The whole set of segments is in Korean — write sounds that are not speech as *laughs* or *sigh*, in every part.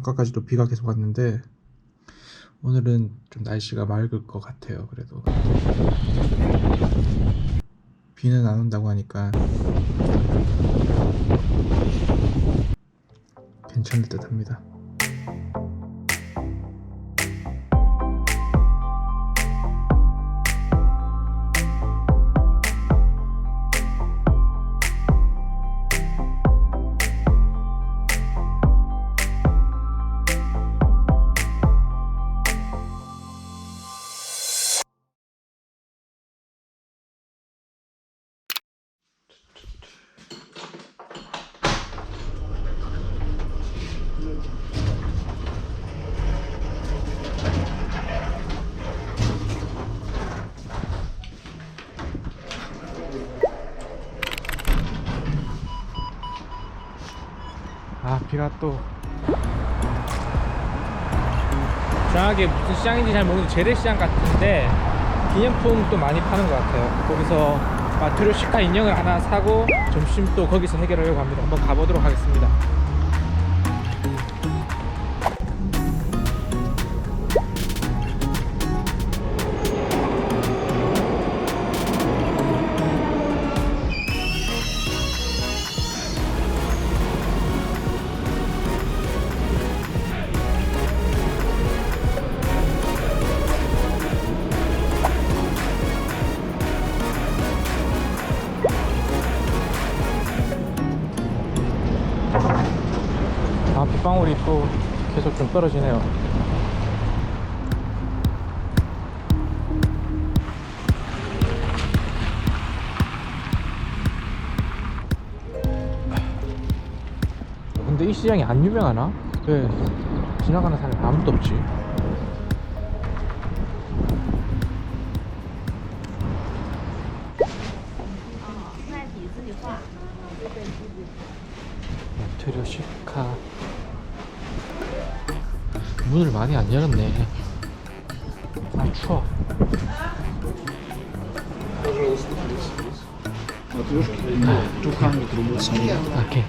아까까지도 비가 계속 왔는데 오늘은 좀 날씨가 맑을 것 같아요. 그래도 비는 안 온다고 하니까 괜찮을 듯합니다. 아 비가 또. 정확하게 무슨 시장인지 잘 모르는데 재래시장 같은데 기념품 또 많이 파는 것 같아요. 거기서 마트로 시카 인형을 하나 사고 점심 또 거기서 해결하려고 합니다. 한번 가보도록 하겠습니다 아 빗방울이 또 계속 좀 떨어지네요 근데 이 시장이 안 유명하나? 왜 지나가는 사람이 아무도 없지? 트려시카 문을 많이 안 열었네. 아 추워. 오케이.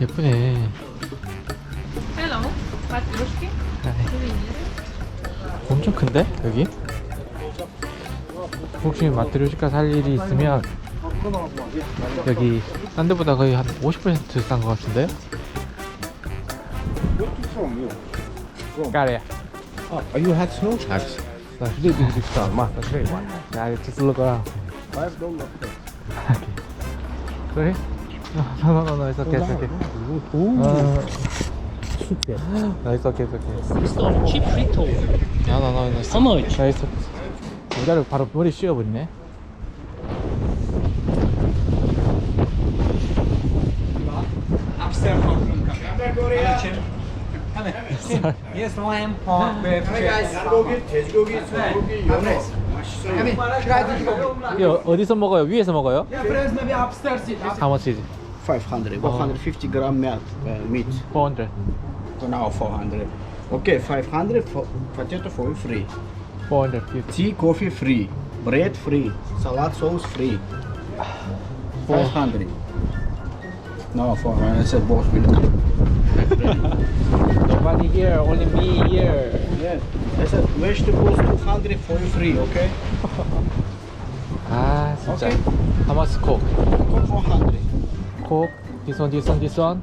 예쁘네? 엄청 큰데 여기? 혹시 마트리오시카 살 일이 있으면 여기 딴 데보다 거의 한 50%싼 것 같은데? 까래 Oh, you had snow tax. This is the star, master trade one. 야 이거 just look around Five dollars. Sorry? No, no, no, no, it's okay, it's okay uh, No, it's okay, it's okay It's all cheap frito. No, no, no, no, it's How much? No, it's okay 모자를 바로 머리 씌워버리네 Yes, lamb, pork, beef, 이거 어디서 먹어요? 위에서 먹어요? Yeah, friends, maybe upstairs. sit. How much is it? 500, 150 gram milk, uh, meat. 400 So now 400. Okay, 500 for potato for you free. 450 Tea, coffee free. Bread free. Salad sauce free. 500. No, 400. I said boss will. *laughs* Nobody here, only me here Yes. I said vegetables 200 for you free, okay? *laughs* 아 진짜 오케이. How much coke? Cook 400. Coke, this one, this one, this one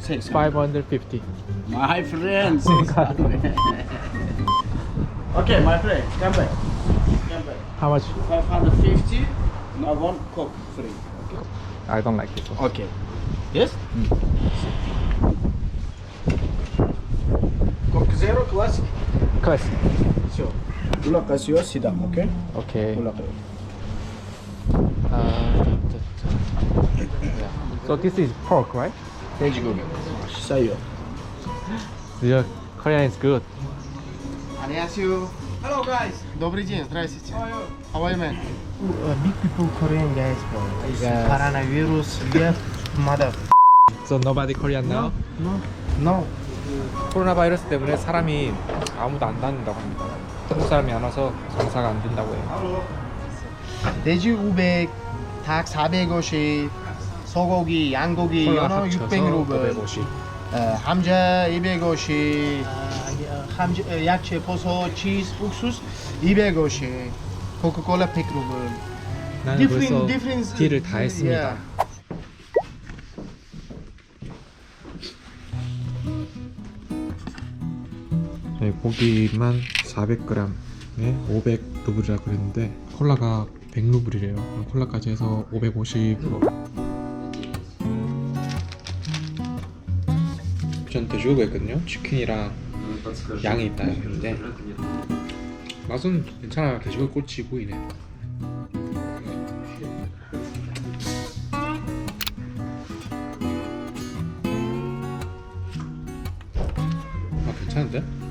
600. 550 My friend, 600. *laughs* okay, my friend, come back. Come back. How much? 550. Now one coke free. I don't like this one Okay. Yes? Coke zero classic. Classic Sure. Look, as yours, sit down, okay? Okay Look. uh, So this is pork, right? 돼지고기. 맛있어요. Your Korean is good 안녕하세요. Hello guys. Добрый день, здравствуйте. How are you man? big people Korean guys, bro. Yes. Coronavirus, left, mother. So nobody Korean now? No, no. 코로나 바이러스 때문에 사람이 아무도 안 다닌다고 합니다 한국 사람이 안 와서 장사가 안 된다고 해요 돼지 500, 닭 450, 소고기, 양고기, 콜라 연어 합쳐서 600루블, 550. 어, 감자 250, 어, 감자, 어, 야채, 버섯, 치즈, 옥수수 250, 코카콜라 100루블. 나는 벌써 딜을 다 했습니다. yeah. 네, 고기만 400g에 500루블이라 그랬는데 콜라가 100루블이래요. 콜라까지 해서 550으로. 전 돼지고기 했거든요. 치킨이랑 양이 있다 했는데 맛은 괜찮아요. 돼지고기 꼬치 구이네. 아 괜찮은데?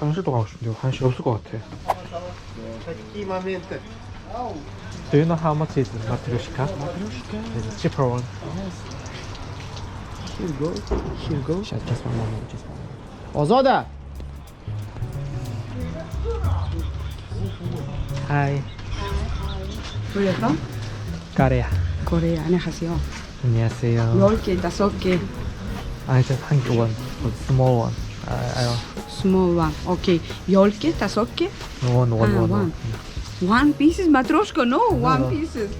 화장실도 가고 싶은데 화장실 없을 것 같아. Do you know how much is matryoshka? It's a cheaper one. Here go, here go. Just, just one moment, just one moment. 어서다. Hi, Where you from? Korea. Korea. 안녕하세요. 안녕하세요. 10개, 5개, I just one, one small one. Small one. Okay. 10개, 5개? one, one, Ah, one, one. One pieces, matroshka? No, one no. pieces.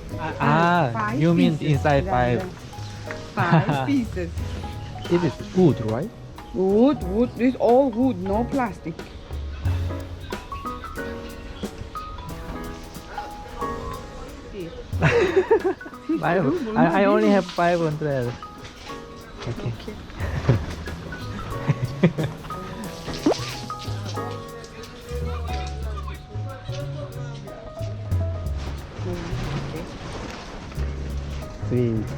Ah, Five you mean pieces. inside five? *laughs* Five pieces. It is wood, right? Wood, wood. It's all wood, no plastic. *laughs* Five. I, I only have five hundred. Okay. Three,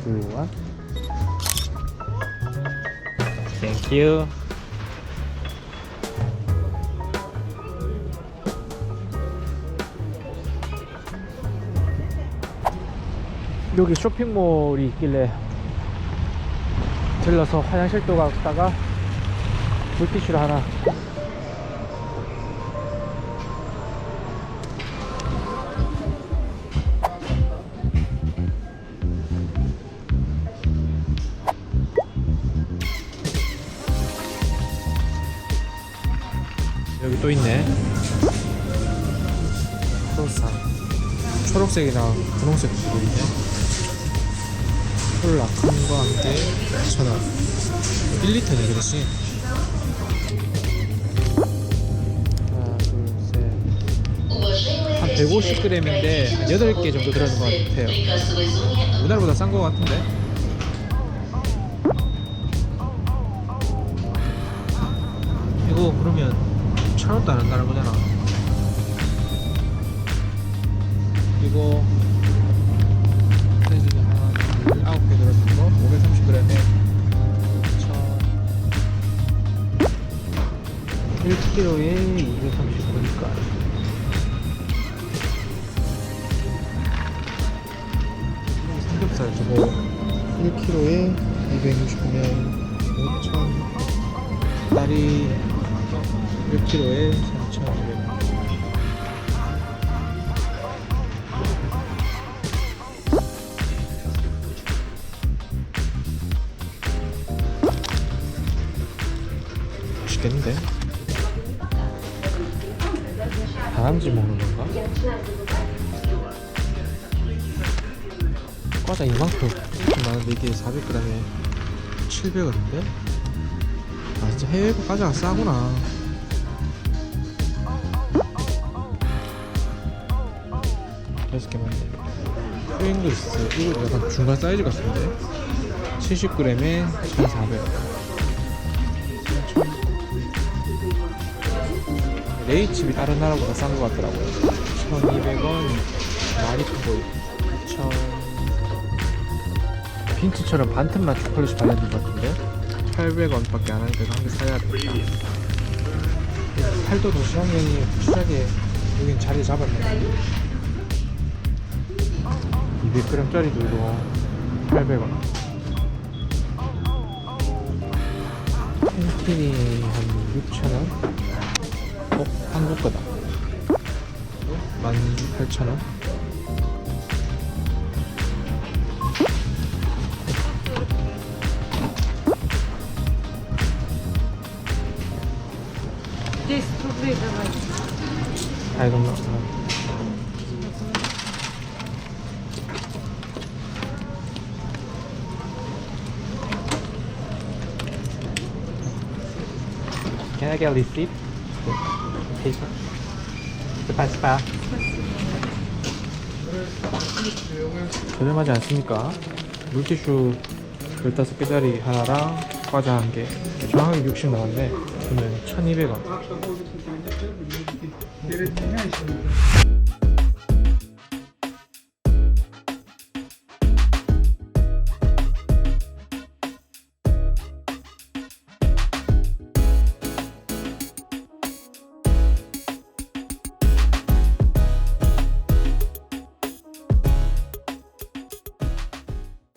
two, one. Thank you. 여기 쇼핑몰이 있길래 들러서 화장실도 갔다가 물티슈를 하나. 여기 또 있네. 크로상 초록색이랑 분홍색 두 있네. 콜라 큰거 한개 1,000원 1리터네 그렇지 하나 둘 셋 한 150g인데 한 8개 정도 들어있는 것 같아요. 우리나라보다 싼거 같은데? 이거 그러면 1,000원도 안 한다는 거잖아. 이거 사이즈가 하나, 둘, 아홉 개 들어있는 거 530g에 1kg에 230g이니까. 삼겹살 저거 1kg에 260면 5천. 다리 1kg에 3,500원 맛있겠는데? 다람쥐 먹는 건가? 과자 이만큼. 많은데 이게 400g에 700원인데? 아 진짜 해외 과자가 싸구나. 여섯 개 맞네. 프링글스 이거 약간 중간 사이즈 같은데? 70g에 1,400원 레이칩이 다른 나라보다 싼 것 같더라고요 1200원 많이 큰거 있고 2000 빈츠처럼 반틈만 초콜릿이 발라진 것 같은데 800원밖에 안 하니까 한 개 사야 되겠다. 팔도 도시락면이 확실하게 여긴 자리 잡았네. 200g짜리도 이거 800원. 팬티니 한 6,000원? 어? 한국 거다. 18,000원? I don't know. Can I get a receipt? Paper. 스파 스파. 저렴하지 않습니까? 물티슈 15개짜리 하나랑 과자 한 개. 정확하게 60 나왔네. 저는 1200원.